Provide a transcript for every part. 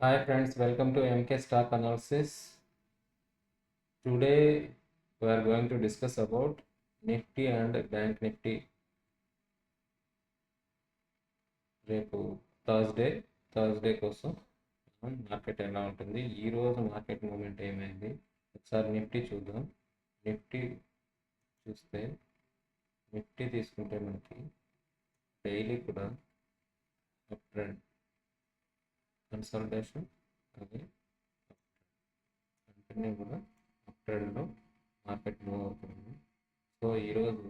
Hi friends, welcome to MK Stock Analysis. Today we are going to discuss about Nifty and Bank Nifty. రేపు Thursday Thursday కోసం market ఎలా ఉంటుంది ఈ రోజు market moment ఏమైంది ఒకసారి నిఫ్టీ చూద్దాం నిఫ్టీ చూస్తే నిఫ్టీ తీసుకుంటే మనకి డైలీ కూడా అప్ ట్రెండ్ కన్సల్టేషన్ అది. వెంటనే కూడా అప్ ట్రెండ్లో మార్కెట్ మూవ్ అవుతుంది. సో ఈరోజు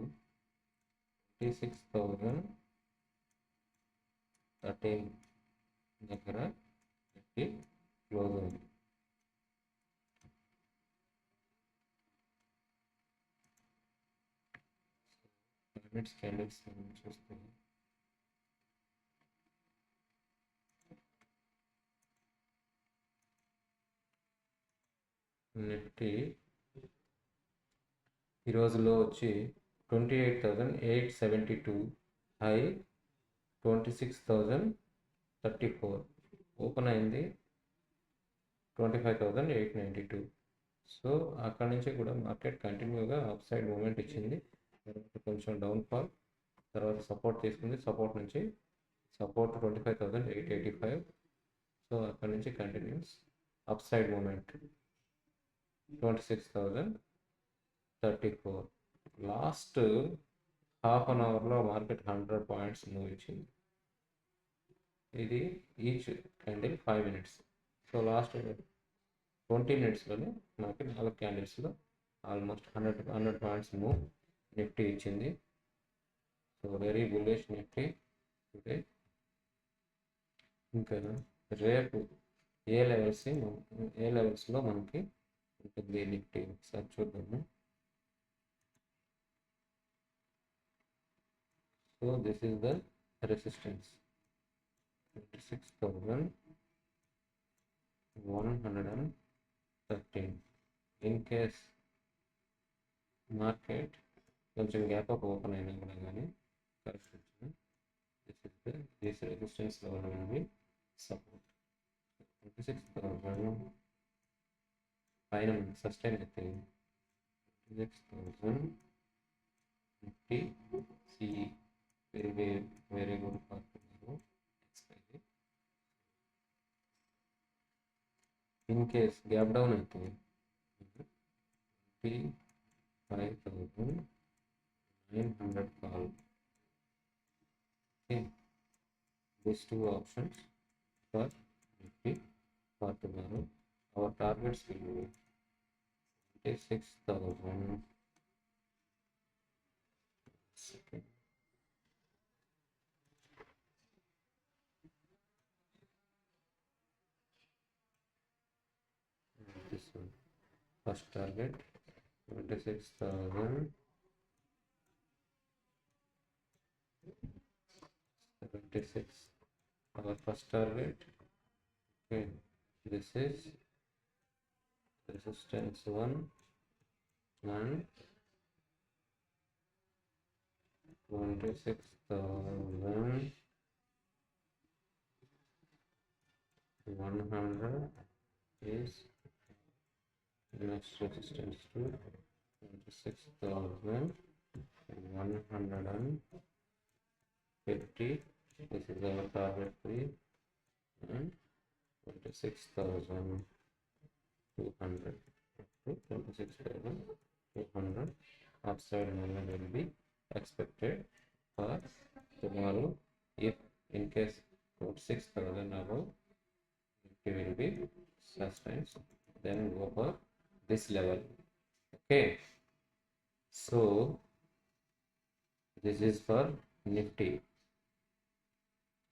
ట్వంటీ సిక్స్ థౌజండ్ థర్టీన్ దగ్గర పెట్టి క్లోజ్ అయింది. మినిట్స్ క్యాండిల్స్ చూస్తే నిఫ్టీ ఈ రోజులో వచ్చి twenty eight thousand eight seventy two high twenty six thousand thirty four open అయింది twenty five thousand eight ninety two so అక్కడ నుంచి కూడా మార్కెట్ కంటిన్యూగా అప్ సైడ్ మూమెంట్ ఇచ్చింది కొంచెం డౌన్ ఫాల్ తర్వాత సపోర్ట్ తీసుకుంది. సపోర్ట్ నుంచి support twenty five thousand eight eighty five so అక్కడ నుంచి continues upside movement twenty six thousand thirty four last half an అవర్లో మార్కెట్ హండ్రెడ్ పాయింట్స్ మూవ్ ఇచ్చింది. ఇది each candle five minutes so last twenty మినిట్స్లోనే మనకి నాలుగు క్యాండిల్స్లో almost hundred hundred points move Nifty ఇచ్చింది. So very bullish Nifty today ఇంకా రేపు A levels ఏ లెవెల్స్లో మనకి ఉంటుంది నిఫ్టీ ఒకసారి చూద్దాము so this is the resistance twenty six thousand one hundred and thirteen in case market కొంచెం గ్యాప్ అప్ ఓపెన్ అయినా కూడా కానీ కరెక్ట్ వచ్చింది this is the this resistance level అనేది సపోర్ట్ ట్వంటీ సిక్స్ థౌజండ్ పైన సస్టైన్ అయితే six thousand fifty CE very very very good partner expiry in case gap down అయితే fifty five thousand nine hundred call okay this two options for fifty partner our targets will be 26,000 second this one. First target 26,000 76 our first target. Okay this is resistance 1 and 26,000 100 is next resistance to 26,000 150 uh, this is our target 3 and 26,000 uh, 200 to 26,200 upside movement will be expected for tomorrow. If in case 26,000 above it will be sustained then go for this level. Okay. So this is for nifty.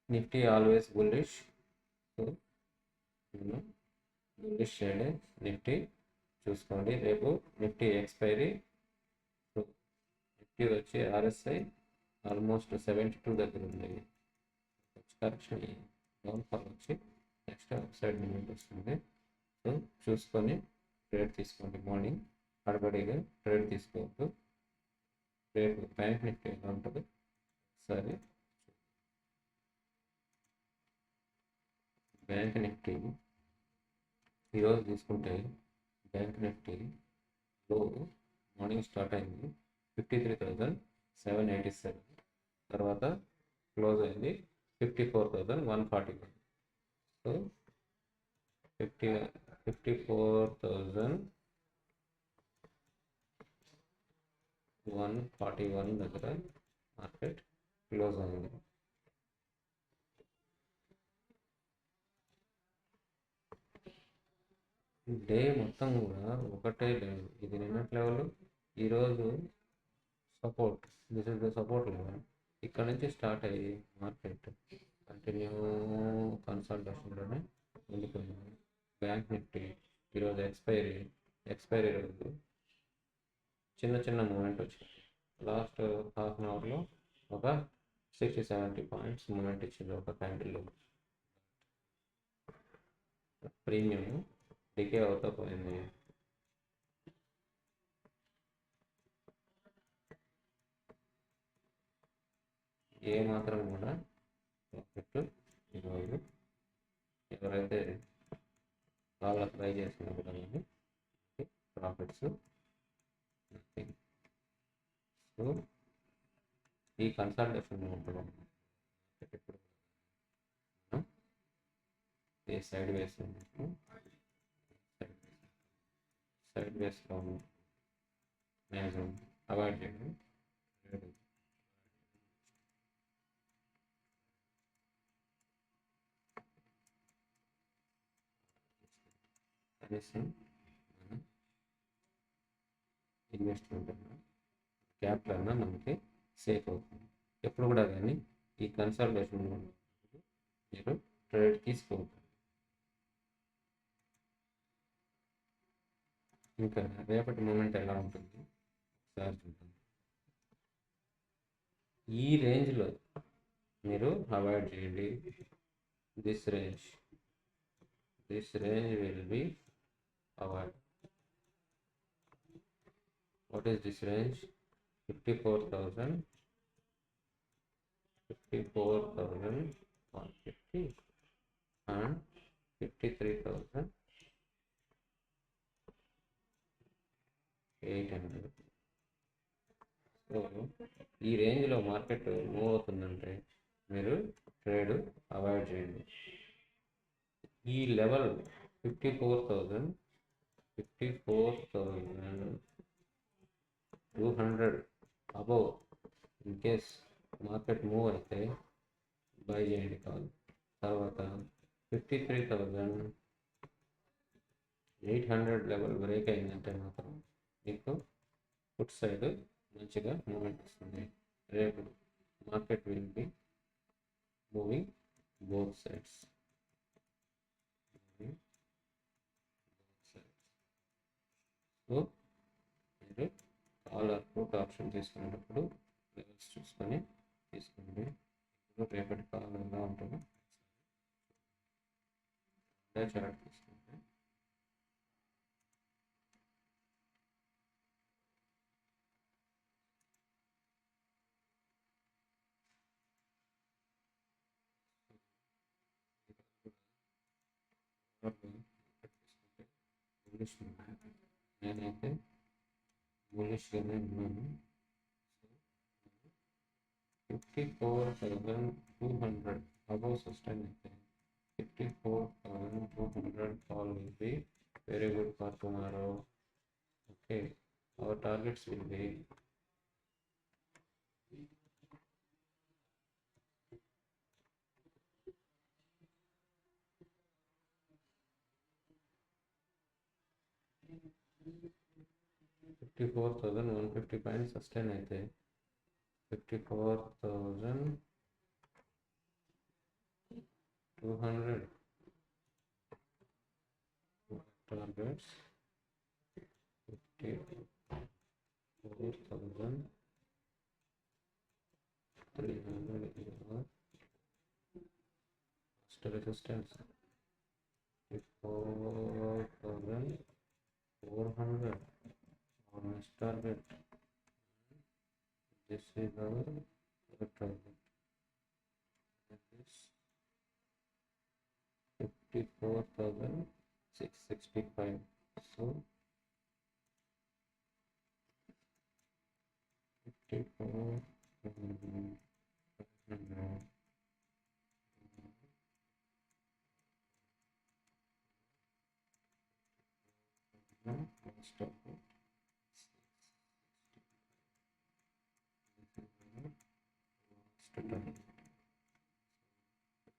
Nifty always bullish. So you know bullish చేయండి. Nifty చూసుకోండి. రేపు Nifty expiry Nifty వచ్చి RSI almost seventy two దగ్గర ఉంది. Correction down fall వచ్చి next side moment వస్తుంది. So చూసుకొని trade తీసుకోండి. మార్నింగ్ హడబడిగా ట్రేడ్ తీసుకోవద్దు. రేపు బ్యాంక్ నిఫ్టీ ఎలా ఉంటుంది? సరే బ్యాంక్ నిఫ్టీ ఈరోజు తీసుకుంటే బ్యాంక్ నిఫ్టీ లో మార్నింగ్ స్టార్ట్ అయింది. Fifty three thousand seven eighty seven తర్వాత క్లోజ్ అయింది. Fifty four thousand one forty one so fifty fifty four thousand one forty one దగ్గర మార్కెట్ క్లోజ్ అయింది. డే మొత్తం కూడా ఒకటే లెవెల్ ఇది నిన్నటి లెవెల్. ఈరోజు support this is the support level. ఇక్కడ నుంచి స్టార్ట్ అయ్యి మార్కెట్ కంటిన్యూ కన్సల్టేషన్లోనే వెళ్ళిపోయింది బ్యాంక్ నిఫ్టీ ఈరోజు ఎక్స్పైరీ ఎక్స్పైరీ రోజు. చిన్న చిన్న మూమెంట్ వచ్చింది. లాస్ట్ హాఫ్ అన్ అవర్లో ఒక సిక్స్టీ సెవెంటీ పాయింట్స్ మూమెంట్ ఇచ్చింది ఒక క్యాండిల్లో ప్రీమియం డికే అవుతా పోయింది ఏ మాత్రం కూడా ప్రాఫిట్ ఈరోజు ఎవరైతే వాళ్ళ ట్రై చేసినా కూడా నేను ప్రాఫిట్స్ నథింగ్ సో ఈ కన్సల్టేషన్ ఇప్పుడు ఇప్పుడు ఏ సైడ్ వేస్తున్నాము సైడ్ వేస్లో మ్యాక్సిమం అవాయిడ్ చేయడం కనీసం మన ఇన్వెస్ట్మెంట్ అన్నా క్యాపిటల్ అన్నా మనకి సేఫ్ అవుతుంది. ఎప్పుడు కూడా కానీ ఈ కన్సల్టేషన్ మీరు ట్రేడ్ తీసుకోవద్దు. ఇంకా రేపటి మూమెంట్ ఎలా ఉంటుంది? ఒకసారి చూద్దాం. ఈ రేంజ్లో మీరు అవాయిడ్ చేయండి. This range this range will be avoid. What is this range? Fifty four thousand fifty four thousand one fifty and fifty three thousand eight hundred so ఈ రేంజ్లో మార్కెట్ మూవ్ అవుతుందంటే మీరు ట్రేడ్ అవాయిడ్ చేయండి. ఈ level fifty four thousand fifty four thousand two hundred above in case market move అయితే buy చేయండి కాదు. తర్వాత fifty three thousand eight hundred level break అయిందంటే మాత్రం మీకు ఫుట్ సైడ్ మంచిగా మూమెంట్ వస్తుంది. రేపు market will be moving both sides. So మీరు కాలర్ ఆర్ పుట్ ఆప్షన్ తీసుకునేటప్పుడు లెవెల్స్ చూసుకొని తీసుకోండి. ఇప్పుడు రేపటి కాలం ఎలా ఉంటుందో చార్ట్ తీసుకుంటే. బులిష్ నేనైతే బులిష్గానే ఉన్నాను fifty four thousand two hundred above sustain అయితే fifty four thousand two hundred call will be very good for tomorrow okay our targets will fifty four thousand one fifty point sustain అయితే fifty four thousand two hundred targets fifty four thousand three hundred ER master resistance fifty four thousand 400 This is our target. And this 54,665. So 54,000.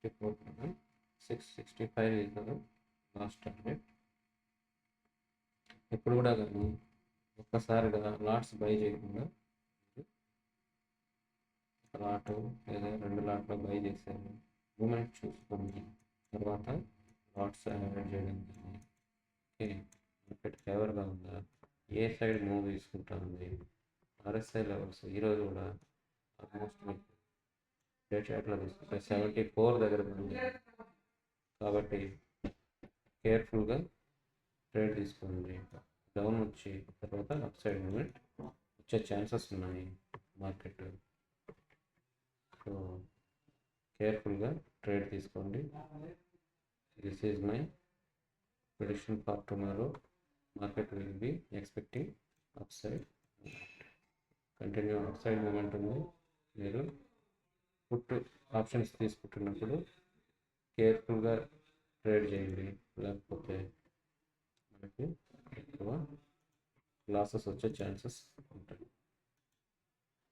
64 కదా? 665 last target ఎప్పుడు కూడా కానీ ఒక్కసారి కదా LADS by చేయకుండా. Lot లేదా రెండు లాట్లో బై చేశారు మూమెంట్ చూసుకుని తర్వాత లాట్స్ యాడ్ చేయడం కానీ ఓకే. మార్కెట్ ఫేవర్గా ఉందా? ఏ సైడ్ మూవ్ తీసుకుంటా ఉంది? ఆర్ఎస్ఐ లెవెల్స్ ఈరోజు కూడా ఆల్మోస్ట్ మీకు డేట్ ఎట్లా తీసుకుంటే సెవెంటీ ఫోర్ దగ్గర ఉంది కాబట్టి కేర్ఫుల్గా ట్రేడ్ తీసుకోండి. డౌన్ వచ్చి తర్వాత అప్ సైడ్ మూమెంట్ వచ్చే ఛాన్సెస్ ఉన్నాయి మార్కెట్. సో కేర్ఫుల్గా ట్రేడ్ తీసుకోండి. This is my prediction for tomorrow. Market will be expecting up side. Continue up side moment ఉంది. మీరు ఫుట్ ఆప్షన్స్ తీసుకుంటున్నప్పుడు కేర్ఫుల్గా ట్రేడ్ చేయండి. లేకపోతే మనకి ఎక్కువ లాసెస్ వచ్చే ఛాన్సెస్ ఉంటాయి.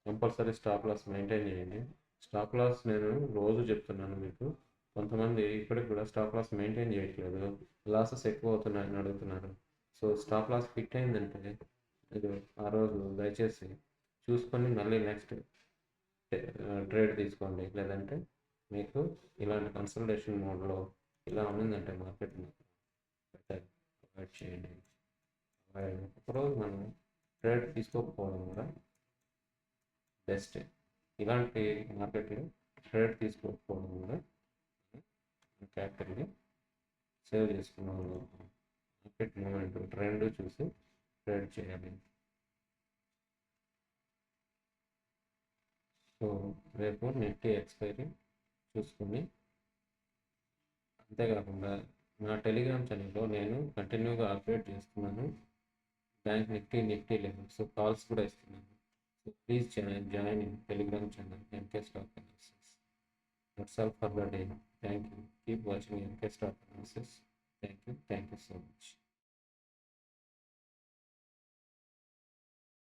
కంపల్సరీ స్టాప్ లాస్ మెయింటైన్ చేయండి. స్టాప్ లాస్ నేను రోజు చెప్తున్నాను మీకు. కొంతమంది ఇప్పటికి కూడా స్టాప్ లాస్ మెయింటైన్ చేయట్లేదు. లాసెస్ ఎక్కువ అవుతున్నాయని అడుగుతున్నారు. సో స్టాప్ లాస్ ఫిట్ అయిందంటే ఇది ఆ రోజు దయచేసి చూసుకొని మళ్ళీ నెక్స్ట్ ట్రేడ్ తీసుకోండి. లేదంటే మీకు ఇలాంటి కన్సల్టేషన్ మోడ్లో ఇలా ఉన్నదంటే మార్కెట్ బెటర్ అవాయిడ్ చేయండి. ఒకరోజు మనం ట్రేడ్ తీసుకోకపోవడం కూడా బెస్ట్ ఇలాంటి మార్కెట్లో ట్రేడ్ తీసుకోకపోవడం కూడా క్యాపిటల్ని సేవ్ చేసుకున్నాం మార్కెట్ మూమెంట్ ట్రెండ్ చూసి ట్రేడ్ చేయాలి. సో రేపు నిఫ్టీ ఎక్స్పైరీ చూసుకుని అంతేకాకుండా నా టెలిగ్రామ్ ఛానల్లో నేను కంటిన్యూగా అప్డేట్ చేస్తున్నాను. Bank Nifty Nifty levels calls కూడా ఇస్తున్నాను. So please join join in Telegram channel MK stock analysis. That's all for the day thank you keep watching MK stock analysis. Thank you thank you so much